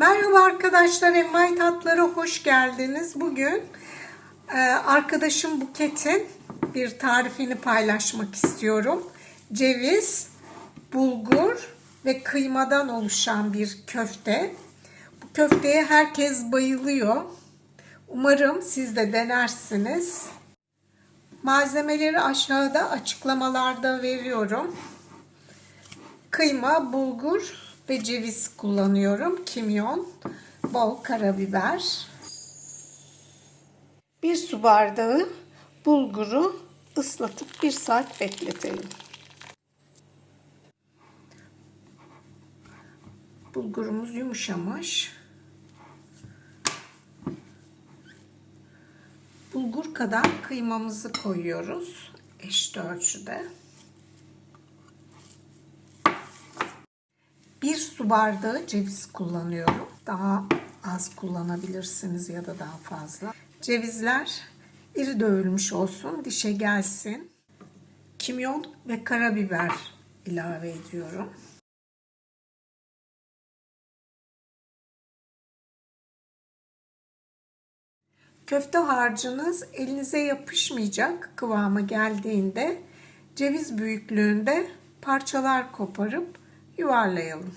Merhaba arkadaşlar, Envai Tatlara hoş geldiniz. Bugün e, arkadaşım Buket'in bir tarifini paylaşmak istiyorum. Ceviz, bulgur ve kıymadan oluşan bir köfte. Bu köfteye herkes bayılıyor. Umarım siz de denersiniz. Malzemeleri aşağıda açıklamalarda veriyorum. Kıyma, bulgur ve ceviz kullanıyorum. Kimyon, bol karabiber. Bir su bardağı bulguru ıslatıp bir saat bekletelim. Bulgurumuz yumuşamış. Bulgur kadar kıymamızı koyuyoruz eşit ölçüde. Bir su bardağı ceviz kullanıyorum. Daha az kullanabilirsiniz ya da daha fazla. Cevizler iri dövülmüş olsun, dişe gelsin. Kimyon ve karabiber ilave ediyorum. Köfte harcınız elinize yapışmayacak kıvama geldiğinde ceviz büyüklüğünde parçalar koparıp yuvarlayalım.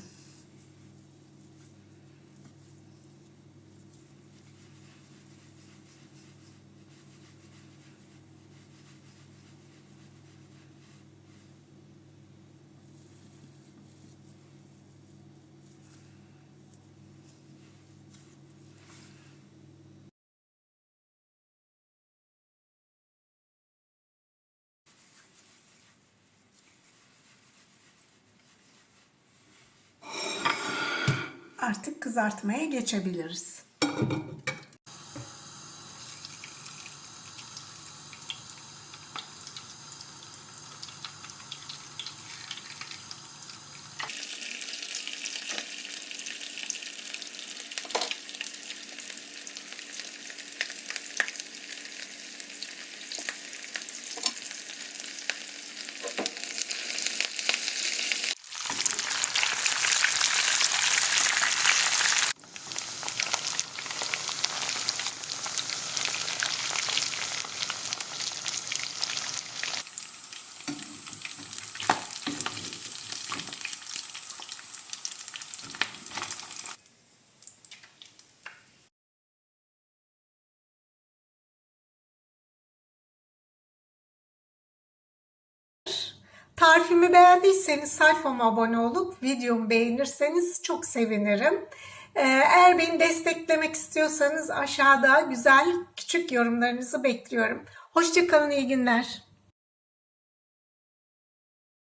Artık kızartmaya geçebiliriz. Tarifimi beğendiyseniz sayfama abone olup videomu beğenirseniz çok sevinirim. Ee, Eğer beni desteklemek istiyorsanız aşağıda güzel küçük yorumlarınızı bekliyorum. Hoşçakalın, iyi günler.